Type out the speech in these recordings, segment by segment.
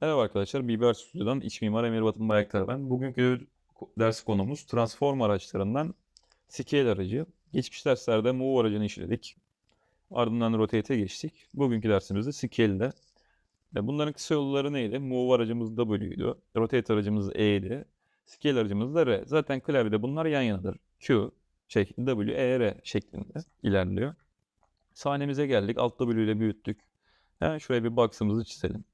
Merhaba arkadaşlar, Biber Stüdyo'dan iç mimar Emir Batın Bayaktar ben. Bugünkü ders konumuz transform araçlarından scale aracı. Geçmiş derslerde move aracını işledik. Ardından rotate'e geçtik. Bugünkü dersimizde scale'de. E, Bunların kısa yolları neydi? Move aracımız W'ydu. Rotate aracımız E'ydi. Scale aracımız da R. Zaten klavyede bunlar yan yanadır. Q, şey, W, E, R şeklinde ilerliyor. Sahnemize geldik. Alt W ile büyüttük. Hemen şuraya bir box'ımızı çizelim.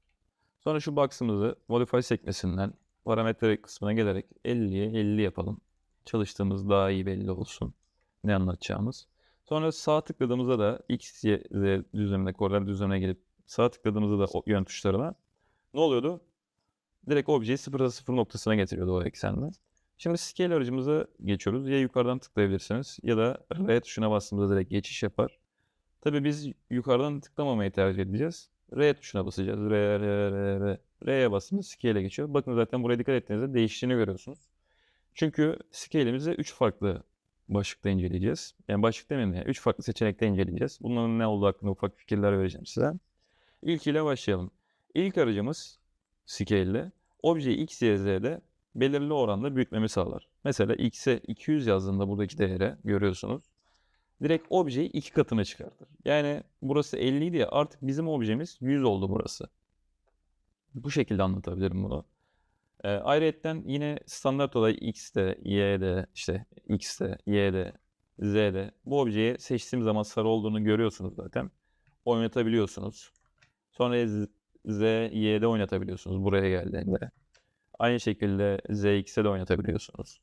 Sonra şu box'ımızı modify sekmesinden parametre kısmına gelerek 50'ye 50 yapalım. Çalıştığımız daha iyi belli olsun. Ne anlatacağımız. Sonra sağ tıkladığımızda da X, Y, Z düzlemine, koordinat düzlemine gelip sağ tıkladığımızda da yön tuşlarına ne oluyordu? Direkt objeyi 0'da 0 noktasına getiriyordu o eksende. Şimdi scale aracımıza geçiyoruz. Ya yukarıdan tıklayabilirsiniz ya da R tuşuna bastığımızda direkt geçiş yapar. Tabii biz yukarıdan tıklamamayı tercih edeceğiz. R tuşuna basacağız. R, R, R, R. R'ye bastığımız scale'e geçiyor. Bakın zaten buraya dikkat ettiğinizde değiştiğini görüyorsunuz. Çünkü scale'imizi 3 farklı başlıkta inceleyeceğiz. Yani başlık demeyeyim de 3 farklı seçenekte inceleyeceğiz. Bunların ne olduğu hakkında ufak fikirler vereceğim size. İlkiyle başlayalım. İlk aracımız scale'le objeyi x, y, z'de belirli oranda büyütmemi sağlar. Mesela x'e 200 yazdığında buradaki değere görüyorsunuz direkt objeyi iki katına çıkartır. Yani burası 50 idi ya artık bizim objemiz 100 oldu burası. Bu şekilde anlatabilirim bunu. E, ayrıyetten yine standart olay x'de, y'de, işte x'de, y'de, z'de bu objeyi seçtiğim zaman sarı olduğunu görüyorsunuz zaten. Oynatabiliyorsunuz. Sonra z, z, y'de oynatabiliyorsunuz buraya geldiğinde. Aynı şekilde z, x'e de oynatabiliyorsunuz.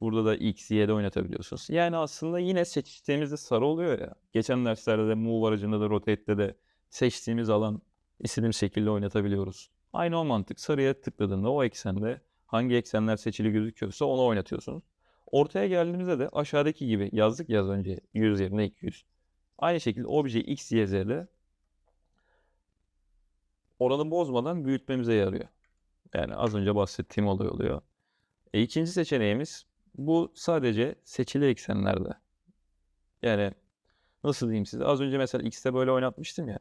Burada da X, Y'de oynatabiliyorsunuz. Yani aslında yine seçtiğimizde sarı oluyor ya. Geçen derslerde de Move aracında da Rotate'de de seçtiğimiz alan istediğimiz şekilde oynatabiliyoruz. Aynı o mantık. Sarıya tıkladığında o eksende hangi eksenler seçili gözüküyorsa onu oynatıyorsunuz. Ortaya geldiğimizde de aşağıdaki gibi yazdık ya az önce 100 yerine 200. Aynı şekilde obje X, Y, Z'de oranı bozmadan büyütmemize yarıyor. Yani az önce bahsettiğim olay oluyor. E, ikinci seçeneğimiz bu sadece seçili eksenlerde. Yani nasıl diyeyim size? Az önce mesela X'te böyle oynatmıştım ya.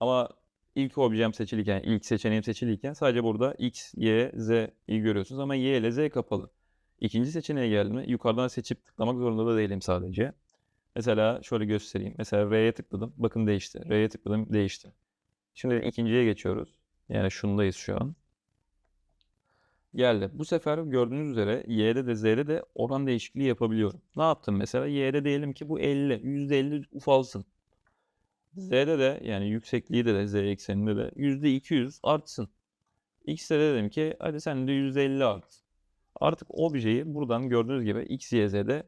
Ama ilk objem seçiliyken, ilk seçeneğim seçiliyken sadece burada X, Y, Z'yi görüyorsunuz ama Y ile Z kapalı. İkinci seçeneğe geldiğimde yukarıdan seçip tıklamak zorunda da değilim sadece. Mesela şöyle göstereyim. Mesela R'ye tıkladım. Bakın değişti. R'ye tıkladım. Değişti. Şimdi ikinciye geçiyoruz. Yani şundayız şu an. Geldi. Bu sefer gördüğünüz üzere Y'de de Z'de de oran değişikliği yapabiliyorum. Ne yaptım mesela? Y'de diyelim ki bu 50. %50 ufalsın. Z'de de yani yüksekliği de de Z ekseninde de %200 artsın. X'de de dedim ki hadi sen de %50 art. Artık objeyi buradan gördüğünüz gibi X, Y, Z'de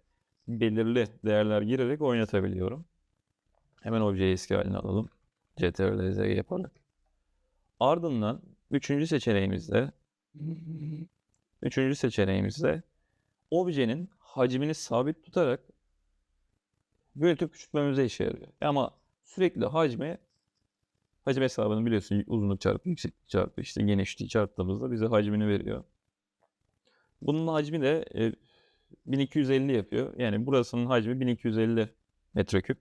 belirli değerler girerek oynatabiliyorum. Hemen objeyi eski haline alalım. CTRL Z yaparak. Ardından üçüncü seçeneğimizde Üçüncü seçeneğimizde objenin hacmini sabit tutarak büyütüp küçültmemize işe yarıyor. Ama sürekli hacmi hacim hesabını biliyorsun uzunluk çarpı yükseklik çarpı işte genişliği çarptığımızda bize hacmini veriyor. Bunun hacmi de e, 1250 yapıyor. Yani burasının hacmi 1250 metreküp.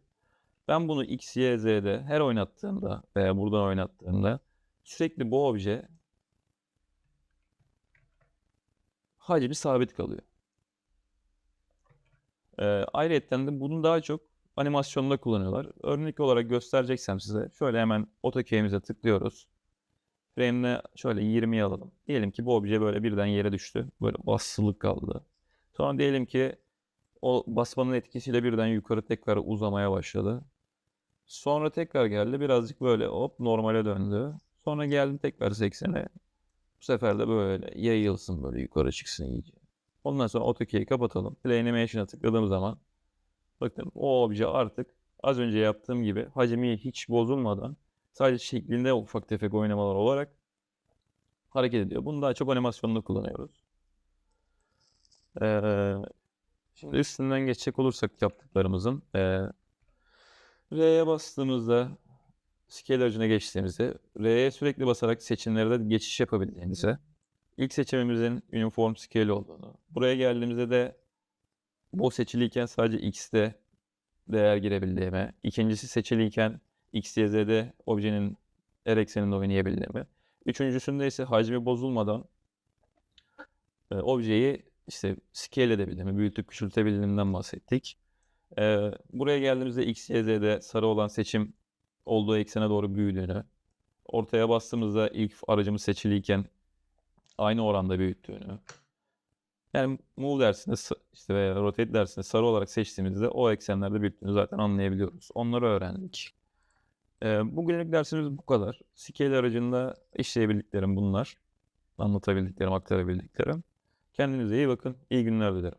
Ben bunu x, y, z'de her oynattığımda veya buradan oynattığımda sürekli bu obje hacmi sabit kalıyor. Ee, ayrıca de bunu daha çok animasyonda kullanıyorlar. Örnek olarak göstereceksem size şöyle hemen AutoCAD'imize tıklıyoruz. Frame'ine şöyle 20'ye alalım. Diyelim ki bu obje böyle birden yere düştü. Böyle basılı kaldı. Sonra diyelim ki o basmanın etkisiyle birden yukarı tekrar uzamaya başladı. Sonra tekrar geldi. Birazcık böyle hop normale döndü. Sonra geldi tekrar 80'e. Bu sefer de böyle yayılsın böyle yukarı çıksın iyice. Ondan sonra AutoCAD'i kapatalım. Play Animation'a tıkladığım zaman bakın o obje artık az önce yaptığım gibi hacmi hiç bozulmadan sadece şeklinde ufak tefek oynamalar olarak hareket ediyor. Bunu daha çok animasyonda kullanıyoruz. Ee, şimdi üstünden geçecek olursak yaptıklarımızın ee, R'ye bastığımızda scale aracına geçtiğimizde R'ye sürekli basarak seçimlerde geçiş yapabildiğimizi, ilk seçimimizin uniform scale olduğunu, buraya geldiğimizde de bu seçiliyken sadece x'te değer girebildiğimi, ikincisi seçiliyken x, y, z'de objenin her ekseninde oynayabildiğimi, Üçüncüsünde ise hacmi bozulmadan e, objeyi işte scale edebildiğimi, büyütüp küçültebildiğimden bahsettik. E, buraya geldiğimizde X, Y, Z'de sarı olan seçim olduğu eksene doğru büyüdüğünü, ortaya bastığımızda ilk aracımız seçiliyken aynı oranda büyüttüğünü, yani move dersinde işte veya rotate dersinde sarı olarak seçtiğimizde o eksenlerde büyüttüğünü zaten anlayabiliyoruz. Onları öğrendik. Ee, bugünlük dersimiz bu kadar. Scale aracında işleyebildiklerim bunlar. Anlatabildiklerim, aktarabildiklerim. Kendinize iyi bakın. İyi günler dilerim.